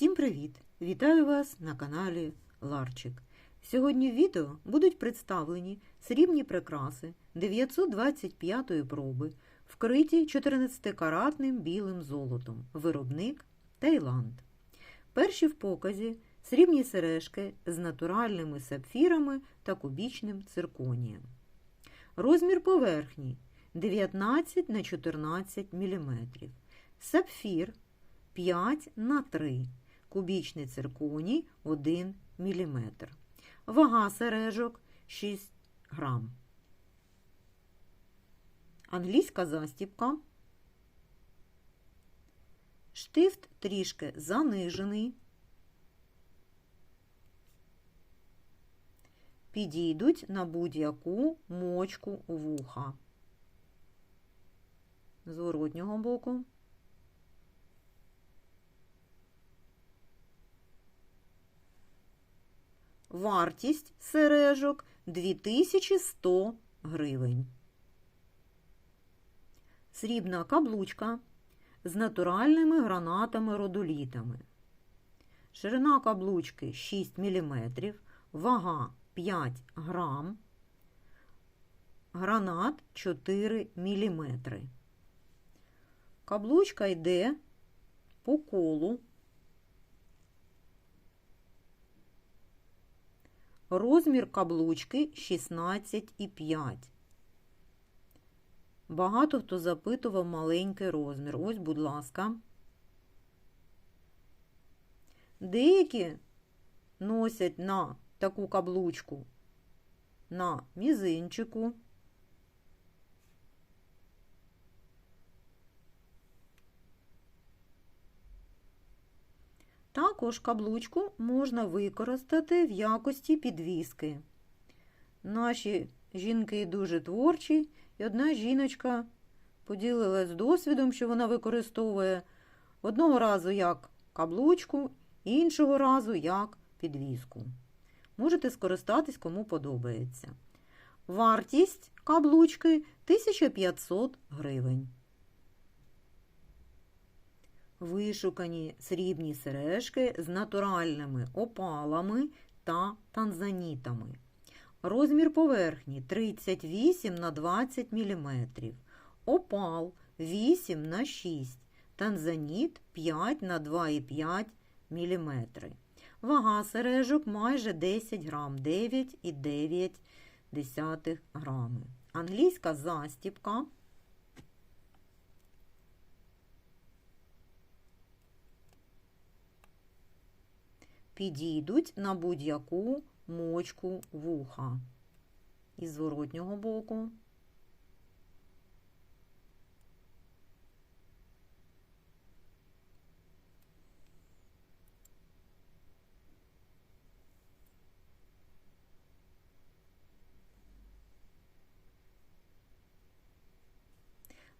Всім привіт! Вітаю вас на каналі Ларчик. Сьогодні в відео будуть представлені срібні прикраси 925-ї проби, вкриті 14-каратним білим золотом, виробник Таїланд. Перші в показі срібні сережки з натуральними сапфірами та кубічним цирконієм. Розмір поверхні 19 на 14 мм. Сапфір 5 на 3 кубічний цирконій 1 мм. Вага сережок 6 грам. Англійська застіпка. Штифт трішки занижений. Підійдуть на будь-яку мочку вуха. З воротнього боку. Вартість сережок 2100 гривень. Срібна каблучка з натуральними гранатами-родолітами. Ширина каблучки 6 мм, вага 5 грам, гранат 4 мм. Каблучка йде по колу. Розмір каблучки 16,5. Багато хто запитував маленький розмір. Ось, будь ласка. Деякі носять на таку каблучку на мізинчику. Також каблучку можна використати в якості підвіски. Наші жінки дуже творчі, і одна жіночка поділилась досвідом, що вона використовує одного разу як каблучку, іншого разу як підвіску. Можете скористатись, кому подобається. Вартість каблучки 1500 гривень. Вишукані срібні сережки з натуральними опалами та танзанітами. Розмір поверхні 38 на 20 мм. Опал 8 на 6 танзаніт 5 на 2,5 мм. Вага сережок майже 10 грам, 9,9 грами. Англійська застіпка. Підійдуть на будь-яку мочку вуха. Із зворотнього боку.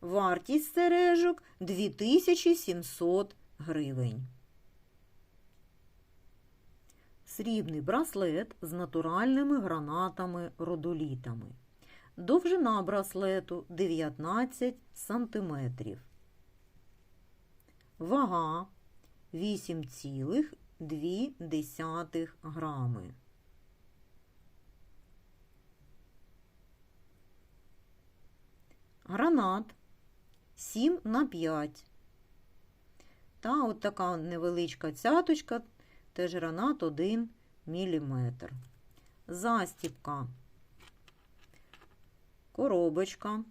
Вартість сережок 2700 гривень. Срібний браслет з натуральними гранатами-родолітами. Довжина браслету 19 см. Вага 8,2 грами. Гранат 7 на 5. Та от така невеличка цяточка, теж гранат 1 мм. Застіпка, коробочка.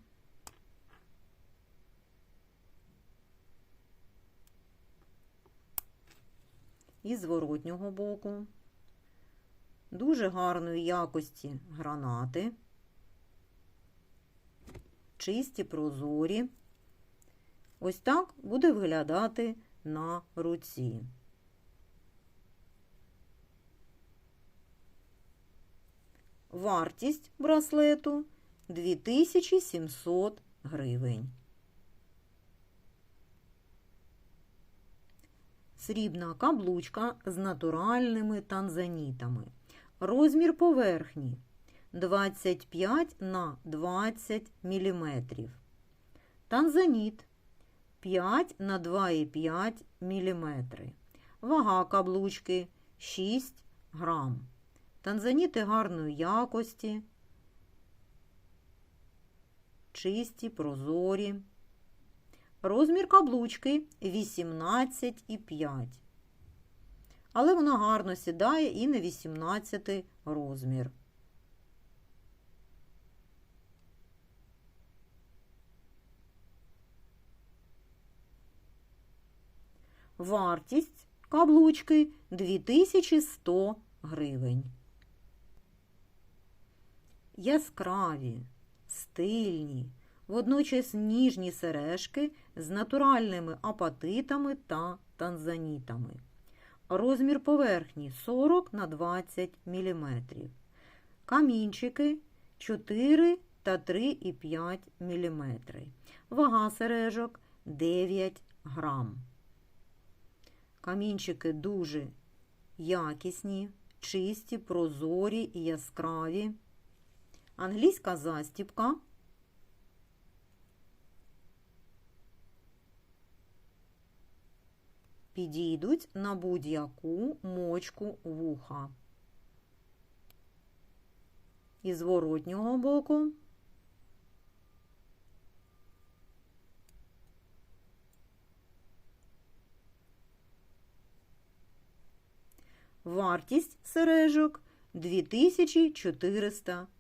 І зворотнього боку. Дуже гарної якості гранати, чисті, прозорі. Ось так буде виглядати на руці. Вартість браслету 2700 гривень. Срібна каблучка з натуральними танзанітами. Розмір поверхні 25 на 20 мм. Танзаніт 5 на 2,5 мм. Вага каблучки 6 грам. Танзаніти гарної якості, чисті, прозорі. Розмір каблучки 18,5. Але вона гарно сідає і на 18 розмір. Вартість каблучки 2100 гривень. Яскраві, стильні, водночас ніжні сережки з натуральними апатитами та танзанітами. Розмір поверхні 40 на 20 мм. Камінчики 4 та 3,5 мм. Вага сережок 9 грам. Камінчики дуже якісні, чисті, прозорі і яскраві. Англійська застіпка. Підійдуть на будь-яку мочку вуха. І з воротнього боку Вартість сережок 2400